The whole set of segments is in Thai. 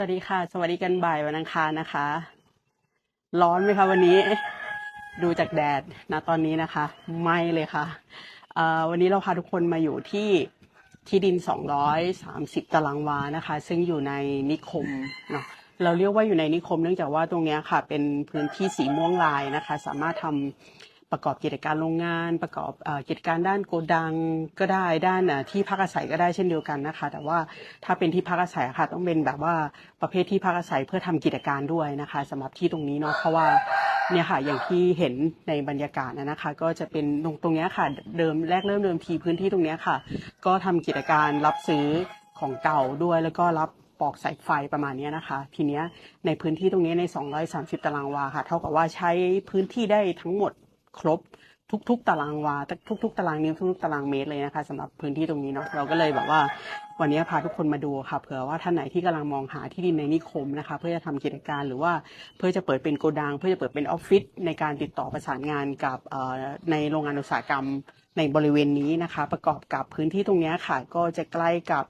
วัสดีค่ะ สวัสดีกันบ่ายวันอังคารนะคะ ร้อนไหมคะวันนี้ ดูจากแดดนะตอนนี้นะคะ ไม่เลยค่ะเอ่อวันนี้เราพาทุกคนมาอยู่ที่ที่ดิน 230 ตารางวานะคะ ซึ่งอยู่ในนิคมเนาะเราเรียกว่าอยู่ในนิคมเนื่องจากว่าตรงเนี้ยค่ะ เป็นพื้นที่สีม่วงลายนะคะ สามารถทำ ประกอบกิจการโรงงาน ประกอบกิจการด้านโกดังก็ได้ด้านที่พักอาศัยก็ได้เช่นเดียวกันนะคะ แต่ว่าถ้าเป็นที่พักอาศัยค่ะต้องเป็นแบบว่าประเภทที่พักอาศัยเพื่อทำกิจการด้วยนะคะสำหรับที่ตรงนี้เนาะเพราะว่าเนี่ยค่ะอย่างที่เห็นในบรรยากาศนะคะ ก็จะเป็นตรงตรงนี้ค่ะเดิมแรกเริ่มเดิมทีพื้นที่ตรงนี้ค่ะ ก็ทำกิจการรับซื้อของเก่าด้วยแล้วก็รับปอกสายไฟประมาณนี้นะคะ ทีเนี้ยในพื้นที่ตรงนี้ใน 230 ตารางวาค่ะ เท่ากับว่าใช้พื้นที่ได้ทั้งหมด ครบทุกๆ ตารางวา ทุก ๆ ตารางนิ้วทุกๆตารางเมตรเลยนะคะสำหรับพื้นที่ตรงนี้เนาะเราก็เลยแบบว่า วันนี้พาทุกคนมาดูค่ะเผื่อว่าท่านไหนที่กำลังมองหาที่ดินในนิคมนะคะ เพื่อจะทำกิจการหรือว่าเพื่อจะเปิดเป็นโกดัง เพื่อจะเปิดเป็นออฟฟิศในการติดต่อประสานงานกับในโรงงานอุตสาหกรรมในบริเวณนี้นะคะ ประกอบกับพื้นที่ตรงนี้ค่ะก็จะใกล้กับ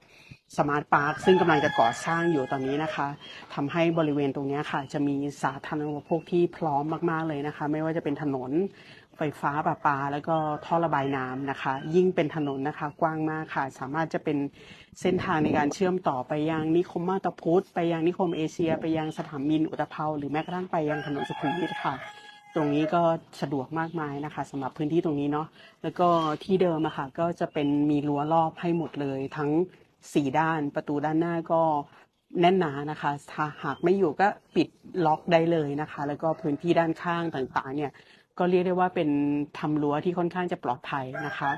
สมาร์ทพาร์คซึ่งกำลังจะก่อสร้างอยู่ตอนนี้นะคะทำให้บริเวณตรงนี้ค่ะ จะมีสาธารณูปโภคที่พร้อมมากๆเลยนะคะ ไม่ว่าจะเป็นถนนไฟฟ้าประปา แล้วก็ท่อระบายน้ำนะคะ ยิ่งเป็นถนนนะคะกว้างมากค่ะ สามารถจะเป็นเส้นทางในการเชื่อมต่อไปยังนิคมมาตาพุธไปยังนิคมเอเชีย ไปยังสนามบินอุตภเปาหรือแม้กระทั่งไปยังถนนสุขุมวิทค่ะตรงนี้ก็สะดวกมากมายนะคะสำหรับพื้นที่ตรงนี้เนาะแล้วก็ที่เดิมอะค่ะก็จะเป็นมีรั้วรอบให้หมดเลยทั้ง สี่ด้าน ประตูด้านหน้าก็แน่นหนานะคะถ้าหากไม่อยู่ก็ปิดล็อกได้เลยนะคะ แล้วก็พื้นที่ด้านข้างต่างๆ เนี่ยก็เรียกได้ว่าเป็นทำรั้วที่ค่อนข้างจะปลอดภัยนะคะ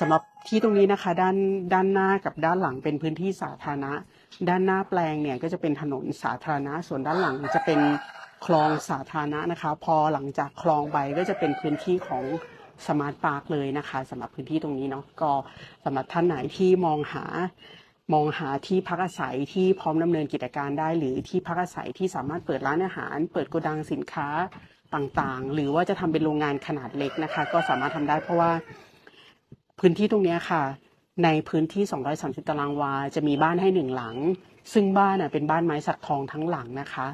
สำหรับที่ตรงนี้นะคะ ด้านด้านหน้ากับด้านหลังเป็นพื้นที่สาธารณะ ด้านหน้าแปลงเนี่ยก็จะเป็นถนนสาธารณะ ส่วนด้านหลังจะเป็นคลองสาธารณะนะคะ พอหลังจากคลองไปก็จะเป็นพื้นที่ของ สมาร์ทพาร์คเลยนะคะสำหรับพื้นที่ตรงนี้เนาะก็สำหรับท่านไหนที่มองหามองหาที่พักอาศัยที่พร้อมดำเนินกิจการได้ หรือที่พักอาศัยที่สามารถเปิดร้านอาหาร เปิดโกดังสินค้าต่างๆ หรือว่าจะทำเป็นโรงงานขนาดเล็กนะคะ ก็สามารถทำได้เพราะว่าพื้นที่ตรงนี้ค่ะ ในพื้นที่ 230 ตารางวา จะมีบ้านให้หนึ่งหลัง ซึ่งบ้านน่ะเป็นบ้านไม้สักทองทั้งหลังนะคะ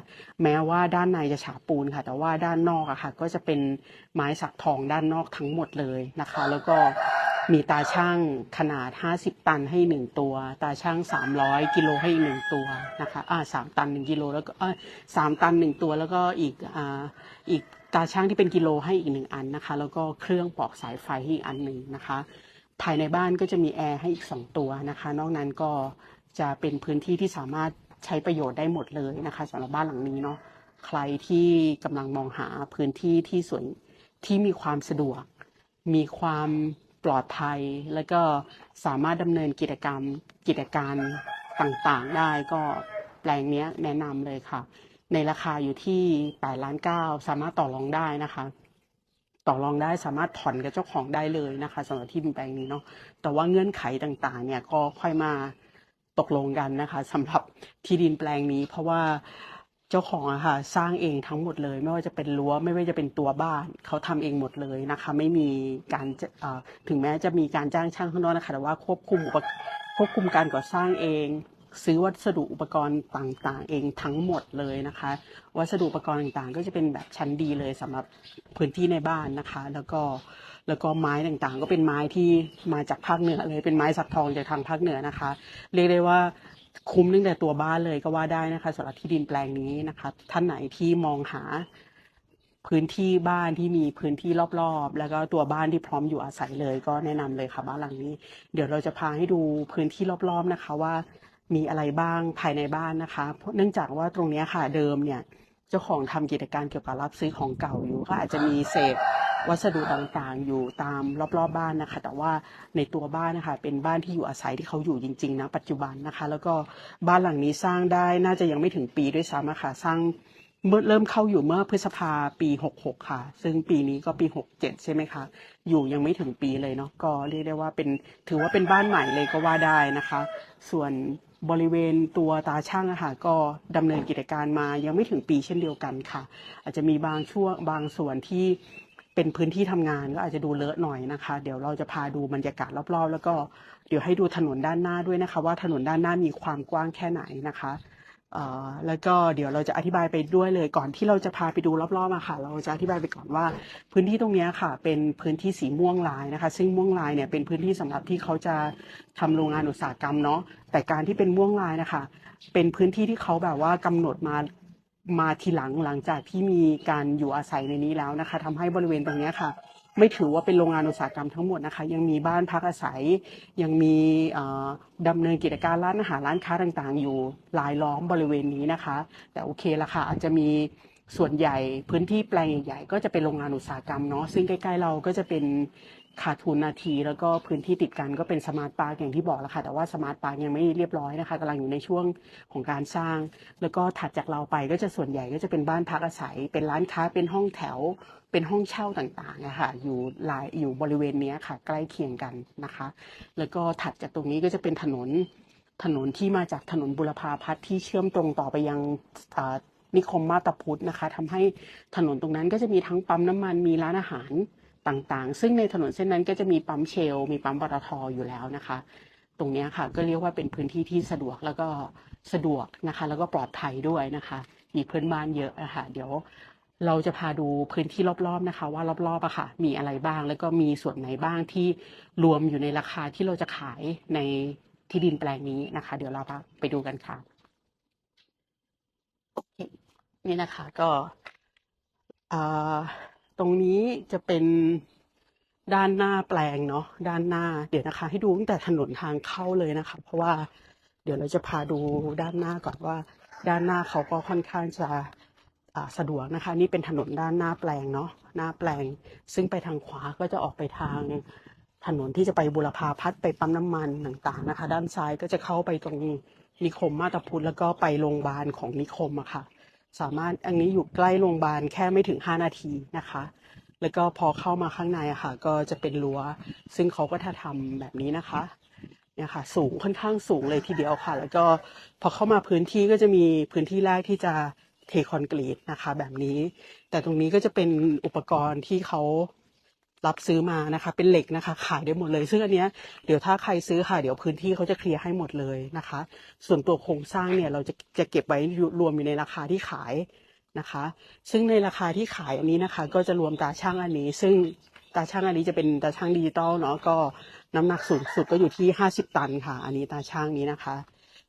แม้ว่าด้านในจะฉาบปูนค่ะ แต่ว่าด้านนอกอะค่ะ ก็จะเป็นไม้สักทองด้านนอกทั้งหมดเลยนะคะ แล้วก็มีตาช่างขนาด 50 ตันให้หนึ่งตัว ตาช่าง 300 กิโลให้อีกหนึ่งตัวนะคะอ่าสามตันหนึ่งกิโลแล้วก็ออสามตันหนึ่งตัวแล้วก็อีกอ่าอีกตาช่างที่เป็นกิโลให้อีกหนึ่งอันนะคะ แล้วก็เครื่องปอกสายไฟให้อีกอันหนึ่งนะคะ ภายในบ้านก็จะมีแอร์ให้อีกสองตัวนะคะ นอกนั้นก็ จะเป็นพื้นที่ที่สามารถใช้ประโยชน์ได้หมดเลยนะคะสำหรับบ้านหลังนี้เนาะใครที่กำลังมองหาพื้นที่ที่สวยที่มีความสะดวก มีความปลอดภัย แล้วก็สามารถดำเนินกิจกรรมกิจการต่างๆ ได้ก็แปลงนี้แนะนำเลยค่ะ ในราคาอยู่ที่8ล้าน9สามารถต่อรองได้นะคะ ต่อรองได้สามารถผ่อนกับเจ้าของได้เลยนะคะสำหรับที่ดินแปลงนี้เนาะแต่ว่าเงื่อนไขต่างๆ เนี่ยก็ค่อยมา ตกลงกันนะคะสำหรับที่ดินแปลงนี้ เพราะว่าเจ้าของอะค่ะสร้างเองทั้งหมดเลย ไม่ว่าจะเป็นรั้วไม่ว่าจะเป็นตัวบ้านเขาทำเองหมดเลยนะคะ ไม่มีการจะเอ่อถึงแม้จะมีการจ้างช่างข้างนอกนะคะแต่ว่าควบคุมอุปควบคุมการก่อสร้างเอง ซื้อวัสดุอุปกรณ์ต่างๆ เองทั้งหมดเลยนะคะ วัสดุอุปกรณ์ต่างๆ ก็จะเป็นแบบชั้นดีเลยสำหรับพื้นที่ในบ้านนะคะ แล้วก็แล้วก็ไม้ต่างๆ ก็เป็นไม้ที่มาจากภาคเหนือเลยเป็นไม้สักทองจากทางภาคเหนือนะคะ เรียกได้ว่าคุ้มตั้งแต่ตัวบ้านเลยก็ว่าได้นะคะสำหรับที่ดินแปลงนี้นะคะ ท่านไหนที่มองหาพื้นที่บ้านที่มีพื้นที่รอบๆ แล้วก็ตัวบ้านที่พร้อมอยู่อาศัยเลย ก็แนะนำเลยค่ะบ้านหลังนี้ เดี๋ยวเราจะพาให้ดูพื้นที่รอบๆนะคะว่า มีอะไรบ้างภายในบ้านนะคะเพราะเนื่องจากว่าตรงนี้ค่ะเดิมเนี่ยเจ้าของทำกิจการเกี่ยวกับรับซื้อของเก่าอยู่ก็อาจจะมีเศษวัสดุต่างๆ อยู่ตามรอบๆบ้านนะคะ แต่ว่าในตัวบ้านนะคะ เป็นบ้านที่อยู่อาศัยที่เขาอยู่จริงๆนะปัจจุบันนะคะ แล้วก็บ้านหลังนี้สร้างได้น่าจะยังไม่ถึงปีด้วยซ้ำอะค่ะสร้างเมื่อเริ่มเข้าอยู่เมื่อพฤษภาปี 66 ค่ะ ซึ่งปีนี้ก็ปี 67 ใช่ไหมคะ อยู่ยังไม่ถึงปีเลยเนาะก็เรียกได้ว่าเป็นถือว่าเป็นบ้านใหม่เลยก็ว่าได้นะคะ ส่วน บริเวณตัวตาช่างอะค่ะก็ดำเนินกิจการมายังไม่ถึงปีเช่นเดียวกันค่ะ อาจจะมีบางช่วงบางส่วนที่เป็นพื้นที่ทำงานก็อาจจะดูเลอะหน่อยนะคะ เดี๋ยวเราจะพาดูบรรยากาศรอบๆ แล้วก็เดี๋ยวให้ดูถนนด้านหน้าด้วยนะคะ ว่าถนนด้านหน้ามีความกว้างแค่ไหนนะคะ แล้วก็เดี๋ยวเราจะอธิบายไปด้วยเลยก่อนที่เราจะพาไปดูรอบๆอะค่ะ เราจะอธิบายไปก่อนว่า พื้นที่ตรงนี้ค่ะ เป็นพื้นที่สีม่วงลายนะคะ ซึ่งม่วงลายเนี่ยเป็นพื้นที่สำหรับที่เขาจะทำโรงงานอุตสาหกรรมเนาะแต่การที่เป็นม่วงลายนะคะ เป็นพื้นที่ที่เขาแบบว่ากำหนดมามาทีหลังหลังจากที่มีการอยู่อาศัยในนี้แล้วนะคะทำให้บริเวณตรงนี้ค่ะ ไม่ถือว่าเป็นโรงงานอุตสาหกรรมทั้งหมดนะคะ ยังมีบ้านพักอาศัย ยังมีเอ่อดำเนินกิจการร้านอาหารร้านค้าต่างๆ อยู่รายล้อมบริเวณนี้นะคะ แต่โอเคละค่ะอาจจะมีส่วนใหญ่พื้นที่แปลงใหญ่ๆก็จะเป็นโรงงานอุตสาหกรรมเนาะซึ่งใกล้ๆเราก็จะเป็น ขาดทูนนาที แล้วก็พื้นที่ติดกันก็เป็นสมาร์ทพาร์คอย่างที่บอกแล้วค่ะ แต่ว่าสมาร์ทพาร์คยังไม่เรียบร้อยนะคะกำลังอยู่ในช่วงของการสร้าง แล้วก็ถัดจากเราไปก็จะส่วนใหญ่ก็จะเป็นบ้านพักอาศัย เป็นร้านค้าเป็นห้องแถว เป็นห้องเช่าต่างๆนะคะอยู่หลายอยู่บริเวณนี้ค่ะ ใกล้เคียงกันนะคะ แล้วก็ถัดจากตรงนี้ก็จะเป็นถนนถนนที่มาจากถนนบุรพาพัฒน์ที่เชื่อมตรงต่อไปยังนิคมมาตาพุทธนะคะทำให้ถนนตรงนั้นก็จะมีทั้งปั๊มน้ำมันมีร้านอาหาร ต่างๆ ซึ่งในถนนเส้นนั้นก็จะมีปั๊มเชล มีปั๊มปตทอยู่แล้วนะคะ ตรงนี้ค่ะก็เรียกว่าเป็นพื้นที่ที่สะดวกแล้วก็สะดวกนะคะ แล้วก็ปลอดภัยด้วยนะคะมีเพื่อนบ้านเยอะนะคะเดี๋ยวเราจะพาดูพื้นที่รอบๆนะคะ ว่ารอบๆอะค่ะ มีอะไรบ้าง แล้วก็มีส่วนไหนบ้างที่รวมอยู่ในราคาที่เราจะขายในที่ดินแปลงนี้นะคะ เดี๋ยวเราไปดูกันค่ะโอเคนี่นะคะ ก็อ่า ตรงนี้จะเป็นด้านหน้าแปลงเนาะด้านหน้า เดี๋ยวนะคะ ให้ดูตั้งแต่ถนนทางเข้าเลยนะคะ เพราะว่าเดี๋ยวเราจะพาดูด้านหน้าก่อนว่า ด้านหน้าเขาก็ค่อนข้างจะสะดวกนะคะ นี่เป็นถนนด้านหน้าแปลงเนาะหน้าแปลง ซึ่งไปทางขวาก็จะออกไปทางถนนที่จะไปบุรพาพัฒน์ไปปั๊มน้ำมันต่างๆนะคะ ด้านซ้ายก็จะเข้าไปตรงนิคมมาตาพุทธแล้วก็ไปโรงพยาบาลของนิคมอะค่ะ สามารถอันนี้อยู่ใกล้โรงพยาบาลแค่ไม่ถึง 5 นาทีนะคะ แล้วก็พอเข้ามาข้างในอะค่ะ ก็จะเป็นรั้ว ซึ่งเขาก็ถ้าทำแบบนี้นะคะเนี่ยค่ะสูงค่อนข้างสูงเลยทีเดียวค่ะ แล้วก็พอเข้ามาพื้นที่ก็จะมีพื้นที่แรกที่จะเทคอนกรีตนะคะ แบบนี้ แต่ตรงนี้ก็จะเป็นอุปกรณ์ที่เขา รับซื้อมานะคะ เป็นเหล็กนะคะ ขายได้หมดเลย ซึ่งอันเนี้ยเดี๋ยวถ้าใครซื้อค่ะ เดี๋ยวพื้นที่เขาจะเคลียร์ให้หมดเลยนะคะ ส่วนตัวโครงสร้างเนี่ยเราจะจะเก็บไว้รวมอยู่ในราคาที่ขายนะคะ ซึ่งในราคาที่ขายอันนี้นะคะ ก็จะรวมตาช่างอันนี้ ซึ่งตาช่างอันนี้จะเป็นตาช่างดิจิตอลเนาะก็น้ำหนักสูงสุดก็อยู่ที่ 50 ตันค่ะ อันนี้ตาช่างนี้นะคะ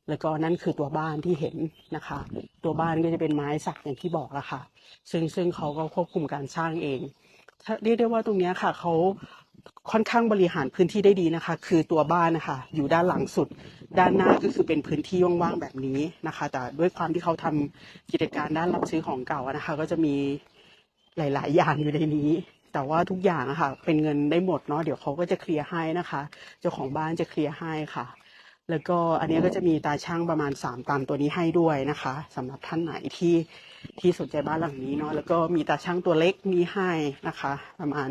แล้วก็นั่นคือตัวบ้านที่เห็นนะคะ ตัวบ้านก็จะเป็นไม้สักอย่างที่บอกละค่ะ ซึ่งซึ่งเขาก็ควบคุมการสร้างเอง เรียกได้ว่าตรงนี้ค่ะเขาค่อนข้างบริหารพื้นที่ได้ดีนะคะ คือตัวบ้านนะคะ อยู่ด้านหลังสุด ด้านหน้าก็คือเป็นพื้นที่ว่างๆแบบนี้นะคะ แต่ด้วยความที่เขาทำกิจการด้านรับซื้อของเก่านะคะ ก็จะมีหลาย ๆ อย่างอยู่ในนี้ แต่ว่าทุกอย่างะค่ะ เป็นเงินได้หมดเนาะเดี๋ยวเขาก็จะเคลียร์ให้นะคะ เจ้าของบ้านจะเคลียร์ให้ค่ะ แล้วก็อันนี้ก็จะมีตาช่างประมาณสามตันตัวนี้ให้ด้วยนะคะสำหรับท่านไหนที่ ที่สนใจบ้านหลังนี้เนาะแล้วก็มีตาช่างตัวเล็กมีให้นะคะ ประมาณ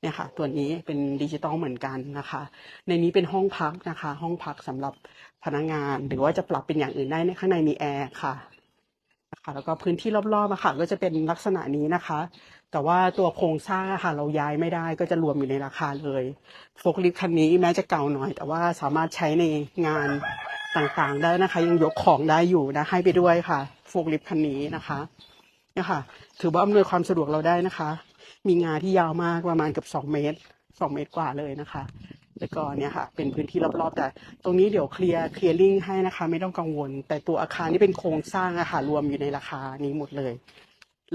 เนี่ยค่ะ ตัวนี้เป็นดิจิตอลเหมือนกันนะคะ ในนี้เป็นห้องพักนะคะ ห้องพักสำหรับพนักงาน หรือว่าจะปรับเป็นอย่างอื่นได้ในข้างในมีแอร์ค่ะนะคะแล้วก็พื้นที่รอบๆอะค่ะ ก็จะเป็นลักษณะนี้นะคะ แต่ว่าตัวโครงสร้างอะค่ะ เราย้ายไม่ได้ก็จะรวมอยู่ในราคาเลยโฟกลิฟคันนี้แม้จะเก่าหน่อย แต่ว่าสามารถใช้ในงาน ต่างๆ ได้นะคะ ยังยกของได้อยู่นะ ให้ไปด้วยค่ะโฟกลิฟต์คันนี้นะคะเนี่ยค่ะ ถือว่าอำนวยความสะดวกเราได้นะคะ มีงานที่ยาวมากประมาณเกับสองเมตรสองเมตรกว่าเลยนะคะแล้วก็เนี่ยค่ะ เป็นพื้นที่รอบๆแต่ตรงนี้เดี๋ยวเคลียร์เคลียร์ลิงให้นะคะ ไม่ต้องกังวล แต่ตัวอาคารที่เป็นโครงสร้างอะค่ะ รวมอยู่ในราคานี้หมดเลย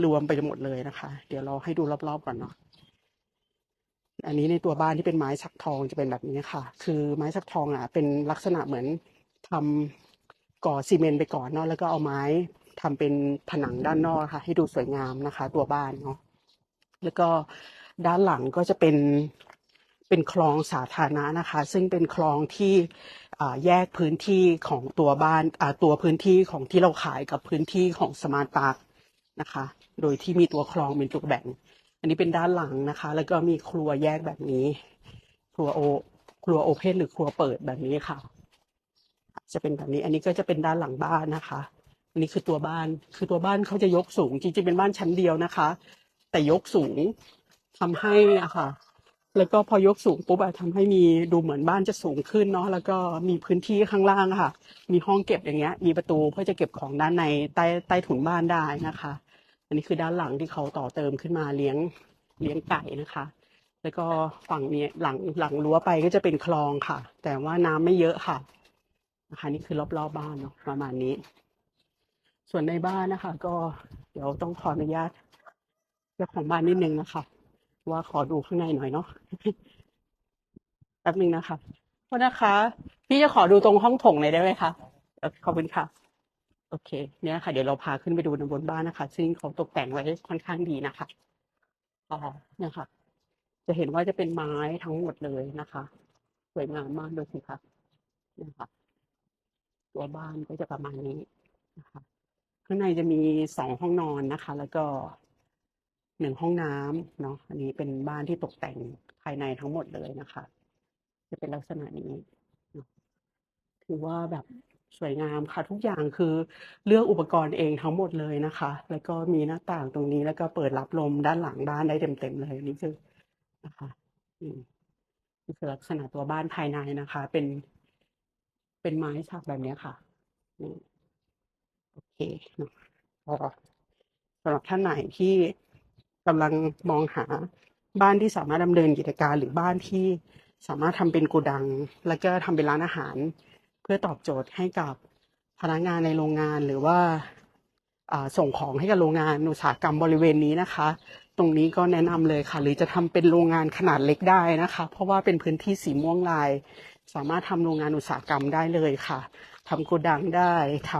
รวมไปหมดเลยนะคะ เดี๋ยวเราให้ดูรอบๆก่อนเนาะอันนี้ในตัวบ้านที่เป็นไม้สักทองจะเป็นแบบนี้ค่ะ คือไม้สักทองอะเป็นลักษณะเหมือน ทำก่อซีเมนต์ไปก่อนเนาะแล้วก็เอาไม้ทำเป็นผนังด้านนอกค่ะ ให้ดูสวยงามนะคะ ตัวบ้านเนาะแล้วก็ด้านหลังก็จะเป็นเป็นคลองสาธารณะนะคะ ซึ่งเป็นคลองที่แยกพื้นที่ของตัวบ้านตัวพื้นที่ของที่เราขายกับพื้นที่ของสมาร์ทพาร์คนะคะ โดยที่มีตัวคลองเป็นตัวแบ่ง อันนี้เป็นด้านหลังนะคะ แล้วก็มีครัวแยกแบบนี้ ครัวโอครัวโอเพนหรือครัวเปิดแบบนี้ค่ะ จะเป็นแบบนี้ อันนี้ก็จะเป็นด้านหลังบ้านนะคะ อันนี้คือตัวบ้าน คือตัวบ้านเขาจะยกสูง จริงๆ เป็นบ้านชั้นเดียวนะคะ แต่ยกสูงทำให้อะค่ะ แล้วก็พอยกสูงปุ๊บอะทำให้มีดูเหมือนบ้านจะสูงขึ้นเนาะ แล้วก็มีพื้นที่ข้างล่างะค่ะ มีห้องเก็บอย่างเงี้ย มีประตูเพื่อจะเก็บของด้านในใต้ใต้ถุนบ้านได้นะคะ อันนี้คือด้านหลังที่เขาต่อเติมขึ้นมาเลี้ยงเลี้ยงไก่นะคะแล้วก็ฝั่งนี้หลังหลังรั้วไปก็จะเป็นคลองค่ะ แต่ว่าน้ำไม่เยอะค่ะ นะคะนี่คือรอบๆบบ้านเนาะประมาณนี้ ส่วนในบ้านนะคะ ก็เดี๋ยวต้องขออนุญาตเจ้าของบ้านนิดนึงนะคะ ว่าขอดูข้างในหน่อยเนาะแป๊บนึงนะคะโทษนะคะ พี่จะขอดูตรงห้องโถงหน่อยได้ไหมคะขอบคุณค่ะ โอเค เนี่ยค่ะ เดี๋ยวเราพาขึ้นไปดูบนบ้านนะคะ ซึ่งเขาตกแต่งไว้ค่อนข้างดีนะคะอ๋อเนี่ยค่ะ จะเห็นว่าจะเป็นไม้ทั้งหมดเลยนะคะ สวยงามมากเลยสิคะเนี่ยค่ะ ตัวบ้านก็จะประมาณนี้นะคะข้างในจะมีสองห้องนอนนะคะ แล้วก็หนึ่งห้องน้ำเนาะอันนี้เป็นบ้านที่ตกแต่งภายในทั้งหมดเลยนะคะ จะเป็นลักษณะนี้นะถือว่าแบบสวยงามค่ะ ทุกอย่างคือเลือกอุปกรณ์เองทั้งหมดเลยนะคะ แล้วก็มีหน้าต่างตรงนี้แล้วก็เปิดรับลมด้านหลังบ้านได้เต็มๆเลยนี่คือนะคะนี่คือลักษณะตัวบ้านภายในนะคะ เป็น เป็นไม้สักแบบนี้ค่ะโอเคเนาะก็สำหรับท่านไหนที่กำลังมองหาบ้านที่สามารถดำเนินกิจการหรือบ้านที่สามารถทำเป็นโกดัง แล้วก็ทำเป็นร้านอาหาร เพื่อตอบโจทย์ให้กับพนักงานในโรงงานหรือว่าอ่าส่งของให้กับโรงงานอุตสาหกรรมบริเวณนี้นะคะ ตรงนี้ก็แนะนำเลยค่ะ หรือจะทำเป็นโรงงานขนาดเล็กได้นะคะ เพราะว่าเป็นพื้นที่สีม่วงลาย สามารถทำโรงงานอุตสาหกรรมได้เลยค่ะทำโกดังได้ท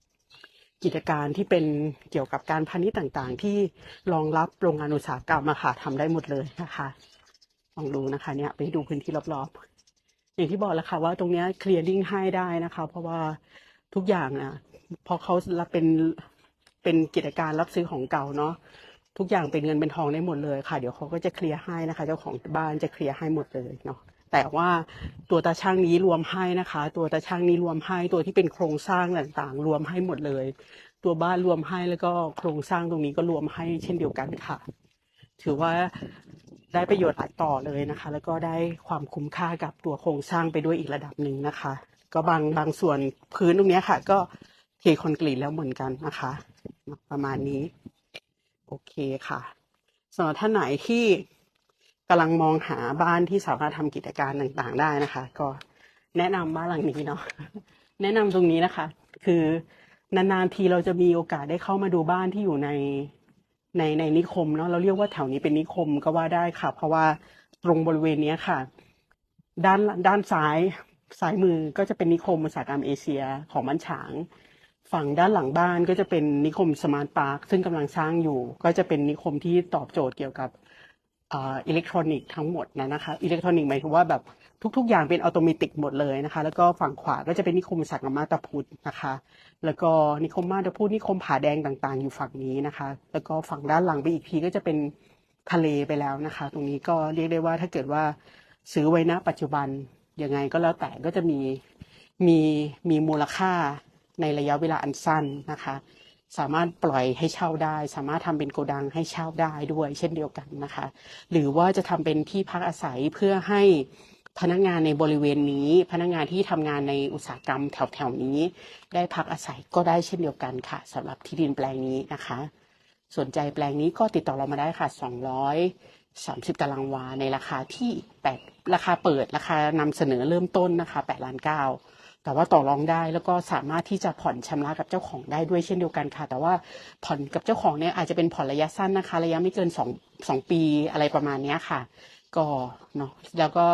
ำกิจการที่เป็นเกี่ยวกับการพาณิชย์ต่างๆ ที่รองรับโรงงานอุตสาหกรรมอะค่ะทำได้หมดเลยนะคะลองดูนะคะเนี่ยไปดูพื้นที่รอบๆ อย่างที่บอกแล้วค่ะว่าตรงนี้เคลียร์ clearing ให้ได้นะคะ เพราะว่าทุกอย่างนะพอเขารับเป็นเป็นกิจการรับซื้อของเก่าเนาะทุกอย่างเป็นเงินเป็นทองได้หมดเลยค่ะ เดี๋ยวเขาก็จะเคลียร์ให้นะคะ เจ้าของบ้านจะเคลียร์ให้หมดเลยเนาะ แต่ว่าตัวตาช่างนี้รวมให้นะคะ ตัวตาช่างนี้รวมให้ตัวที่เป็นโครงสร้างต่างๆ รวมให้หมดเลย ตัวบ้านรวมให้แล้วก็โครงสร้างตรงนี้ก็รวมให้เช่นเดียวกันค่ะ ถือว่าได้ประโยชน์หลายต่อเลยนะคะ แล้วก็ได้ความคุ้มค่ากับตัวโครงสร้างไปด้วยอีกระดับหนึ่งนะคะ ก็บางบางส่วนพื้นตรงนี้ค่ะ ก็เทคอนกรีตแล้วเหมือนกันนะคะ ประมาณนี้ โอเคค่ะสำหรับท่านไหนที่ กำลังมองหาบ้านที่สามารถทำกิจการต่างๆ ได้นะคะ ก็แนะนำบ้านหลังนี้เนาะแนะนำตรงนี้นะคะ คือนานๆทีเราจะมีโอกาสได้เข้ามาดูบ้านที่อยู่ในในในนิคมเนาะเราเรียกว่าแถวนี้เป็นนิคมก็ว่าได้ค่ะ เพราะว่าตรงบริเวณนี้ค่ะ ด้านด้านซ้ายซ้ายมือก็จะเป็นนิคมอุตสาหกรรมเอเชียของบ้านฉาง ฝั่งด้านหลังบ้านก็จะเป็นนิคมสมาร์ทพาร์คซึ่งกำลังสร้างอยู่ ก็จะเป็นนิคมที่ตอบโจทย์เกี่ยวกับ อ่าอิเล็กทรอนิกส์ทั้งหมดนะนะคะอิเล็กทรอนิกส์หมายถึงว่าแบบทุก ๆ อย่างเป็นอัตโนมัติหมดเลยนะคะ แล้วก็ฝั่งขวาก็จะเป็นนิคมอุตสาหกรรมมาตาพุทธนะคะ แล้วก็นิคมมาตาพุทธนิคมผาแดงต่างๆ อยู่ฝั่งนี้นะคะ แล้วก็ฝั่งด้านหลังไปอีกทีก็จะเป็นทะเลไปแล้วนะคะ ตรงนี้ก็เรียกได้ว่าถ้าเกิดว่าซื้อไว้ณปัจจุบันยังไงก็แล้วแต่ก็จะมีมีมีมูลค่าในระยะเวลาอันสั้นนะคะ สามารถปล่อยให้เช่าได้ สามารถทำเป็นโกดังให้เช่าได้ด้วย เช่นเดียวกันนะคะ หรือว่าจะทำเป็นที่พักอาศัยเพื่อให้พนักงานในบริเวณนี้ พนักงานที่ทำงานในอุตสาหกรรมแถวๆนี้ ได้พักอาศัยก็ได้เช่นเดียวกันค่ะสำหรับที่ดินแปลงนี้นะคะ สนใจแปลงนี้ก็ติดต่อเรามาได้ค่ะ 230 ตารางวาในราคาที่8ราคาเปิดราคานำเสนอเริ่มต้นนะคะ8ล้าน9 แต่ว่าต่อรองได้แล้วก็สามารถที่จะผ่อนชำระกับเจ้าของได้ด้วยเช่นเดียวกันค่ะ แต่ว่าผ่อนกับเจ้าของเนี่ยอาจจะเป็นผ่อนระยะสั้นนะคะ ระยะไม่เกิน2 2ปีอะไรประมาณนี้ค่ะ ก็เนาะแล้วก็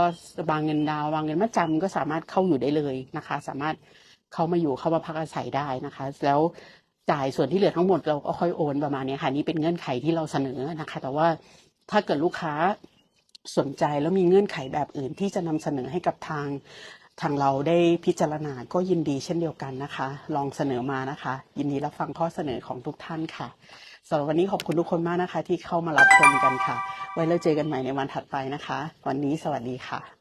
วางเงินดาววางเงินมาจำก็สามารถเข้าอยู่ได้เลยนะคะ สามารถเข้ามาอยู่เข้ามาพักอาศัยได้นะคะ แล้วจ่ายส่วนที่เหลือทั้งหมดเราก็ค่อยโอนประมาณนี้ค่ะนี่เป็นเงื่อนไขที่เราเสนอนะคะ แต่ว่าถ้าเกิดลูกค้าสนใจแล้วมีเงื่อนไขแบบอื่นที่จะนำเสนอให้กับทาง ทางเราได้พิจารณาก็ยินดีเช่นเดียวกันนะคะ ลองเสนอมานะคะ ยินดีรับฟังข้อเสนอของทุกท่านค่ะสำหรับวันนี้ขอบคุณทุกคนมากนะคะ ที่เข้ามารับชมกันค่ะ ไว้เราเจอกันใหม่ในวันถัดไปนะคะ วันนี้สวัสดีค่ะ